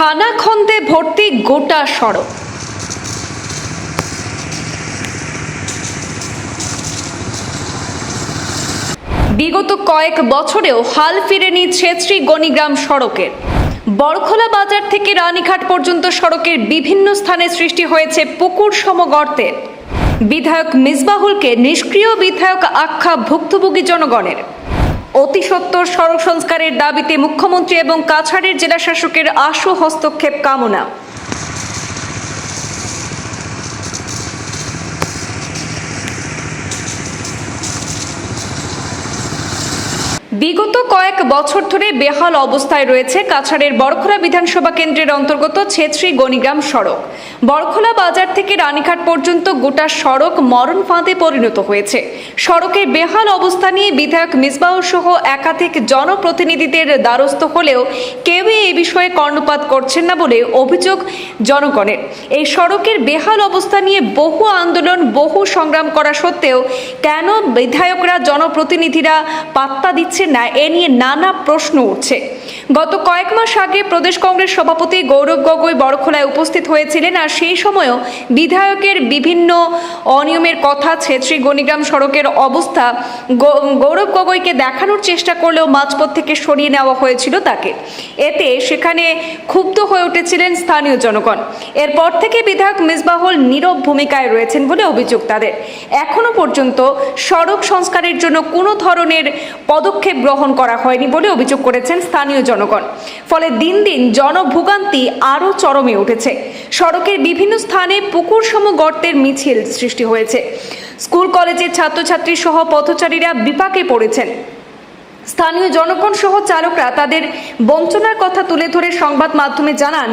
খানাখন্দে ভর্তি গোটা সড়ক। বিগত কয়েক বছরেও হাল ফিরেনি ছেত্রী গণিগ্রাম সড়কের। বড়খোলা বাজার থেকে রানীঘাট পর্যন্ত সড়কের বিভিন্ন স্থানে সৃষ্টি হয়েছে পুকুর সমগর্তের বিধায়ক মিসবাহুলকে নিষ্ক্রিয় বিধায়ক আখ্যা ভুক্তভোগী জনগণের। অতি সত্বর সড়ক সংস্কারের দাবিতে মুখ্যমন্ত্রী এবং কাছাড়ের জেলা শাসকের আশু হস্তক্ষেপ কামনা। বিগত কয়েক বছর ধরে বেহাল অবস্থায় রয়েছে কাছাড়ের বড়খোলা বিধানসভা কেন্দ্রের অন্তর্গত ছেত্রী গণিগ্রাম সড়ক। বড়খোলা বাজার থেকে রানীঘাট পর্যন্ত গোটা সড়ক মরণ ফাঁদে পরিণত হয়েছে। সড়কের বেহাল অবস্থা নিয়ে বিধায়ক মিসবাউল সহ একাধিক জনপ্রতিনিধিদের দ্বারস্থ হলেও কেউই এই বিষয়ে কর্ণপাত করছেন না বলে অভিযোগ জনগণের। এই সড়কের বেহাল অবস্থা নিয়ে বহু আন্দোলন, বহু সংগ্রাম করা সত্ত্বেও কেন বিধায়করা, জনপ্রতিনিধিরা পাত্তা দিচ্ছেন না এ নিয়ে নানা প্রশ্ন উঠছে। গত কয়েক মাস আগে প্রদেশ কংগ্রেস সভাপতি গৌরব গগৈ বড়খোলায় উপস্থিত হয়েছিলেন আর সেই সময়ও বিধায়কের বিভিন্ন অনিয়মের কথা ছেত্রী গণিগ্রাম সড়কের অবস্থা গৌরব গগৈকে দেখানোর চেষ্টা করলেও মাঝপথ থেকে সরিয়ে নেওয়া হয়েছিল তাকে। এতে সেখানে ক্ষুব্ধ হয়ে উঠেছিলেন স্থানীয় জনগণ। এরপর থেকে বিধায়ক মিসবাহুল নীরব ভূমিকায় রয়েছেন বলে অভিযোগ তাদের। এখনও পর্যন্ত সড়ক সংস্কারের জন্য কোনো ধরনের পদক্ষেপ গ্রহণ করা হয়নি বলে অভিযোগ করেছেন স্থানীয় জনগণ। ফলে দিন দিন জনভোগান্তি আরও চরমে উঠেছে। সড়কের বিভিন্ন স্থানে পুকুর সম গর্তের মিছিল সৃষ্টি হয়েছে। স্কুল, কলেজের ছাত্রছাত্রী সহ পথচারীরা বিপাকে পড়েছেন। স্থানীয় জনগণ সহ চালকরা তাদের বঞ্চনার কথা তুলে ধরে সংবাদ মাধ্যমে জানান,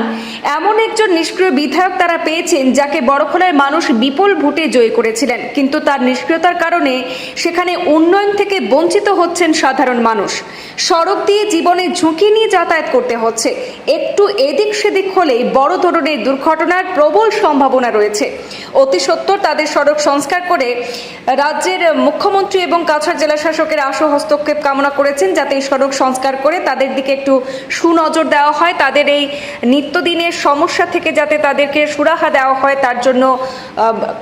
এমন একজন নিষ্ক্রিয় বিধায়ক তারা পেয়েছেন যাকে বড়খোলার মানুষ বিপুল ভোটে জয়ী করেছিলেন। কিন্তু তার নিষ্ক্রিয়তার কারণে সেখানে উন্নয়ন থেকে বঞ্চিত হচ্ছেন সাধারণ মানুষ। সড়ক দিয়ে জীবনে ঝুঁকি নিয়ে যাতায়াত করতে হচ্ছে। একটু এদিক সেদিক হলেই বড় ধরনের দুর্ঘটনার প্রবল সম্ভাবনা রয়েছে। অতি সত্বর তাদের সড়ক সংস্কার করে রাজ্যের মুখ্যমন্ত্রী এবং কাছাড় জেলা শাসকের আশু হস্তক্ষেপ কামনা করেছেন যাতে এই সড়ক সংস্কার করে তাদের দিকে একটু সুনজর দেওয়া হয় তাদের এই নিত্যদিনের সমস্যা থেকে যাতে তাদেরকে সুরাহা দেওয়া হয় তার জন্য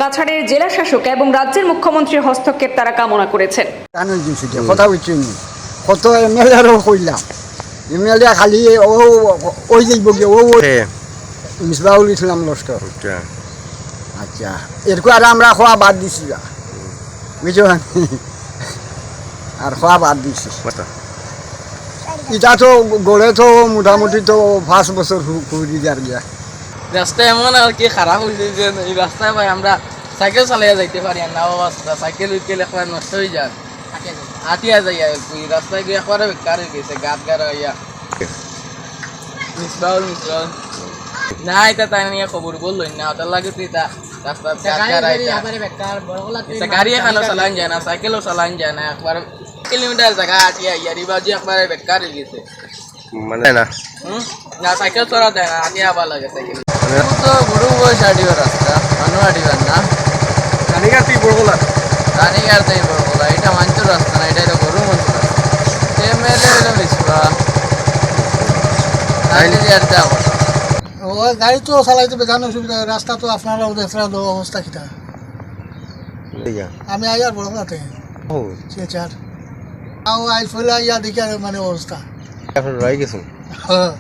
কাছাড়ের জেলা শাসক এবং রাজ্যের মুখ্যমন্ত্রীর হস্তক্ষেপ তারা কামনা করেছেন। কথা কত এম এল এরও কইলাম। এম খালি ও ওই যাইব গিয়ে ও মিসবাউল ইসলাম লস্কর। আচ্ছা এরকম আর আমরা খোয়া বাদ দিছি। বুঝছ? আর খোয়া বাদ দিছি। এটা তো গড়ে তো মোটামুটি তো পাঁচ বছর ঘুরি যার গিয়া। রাস্তা এমন আর কি খারাপ হয়েছে যে এই রাস্তায় ভাই আমরা সাইকেল চালিয়ে যাইতে পারি আর না অবস্থা সাইকেল উইকেল একবার নষ্ট হয়ে যায়। হাঁটিয়া যাই আর কি রাস্তায় গিয়ে একবারে বেকার হয়ে গেছে গাত গাড়া হইয়া মিসবাউল মিসবাউল না এটা তাই নিয়ে খবর বলল না ওটার লাগে তুই তা রাস্তা এটা গাড়ি এখানেও চালান যায় না সাইকেলও চালান যায় না একবার কিলোমিটার জায়গা হাঁটিয়া ইয়ারি বাজি একবারে বেকার হয়ে গেছে। মানে না। না সাইকেল চলা দেয় না হাঁটিয়া আবার লাগে সাইকেল মানে তো গরু বয়স হাঁটিবার রাস্তা মানুষ হাঁটিবার না। রানীঘাট তুই বড়গোলা রানীঘাট থেকে বড়গুলা এটা মাঞ্চুর রাস্তা না এটা এটা গরু মঞ্চুর রাস্তা এমএলএ হইল মিসবা হাইলে আর যাব। ও গাড়ি তো চালাইতে বেজান অসুবিধা রাস্তা তো আপনারা দেখছেন অবস্থা কিটা আমি আইয়ার বড় রাতে ও। সে চার আও আই ফেলে আইয়া দেখি আর মানে অবস্থা। এখন রয়ে গেছো হ্যাঁ।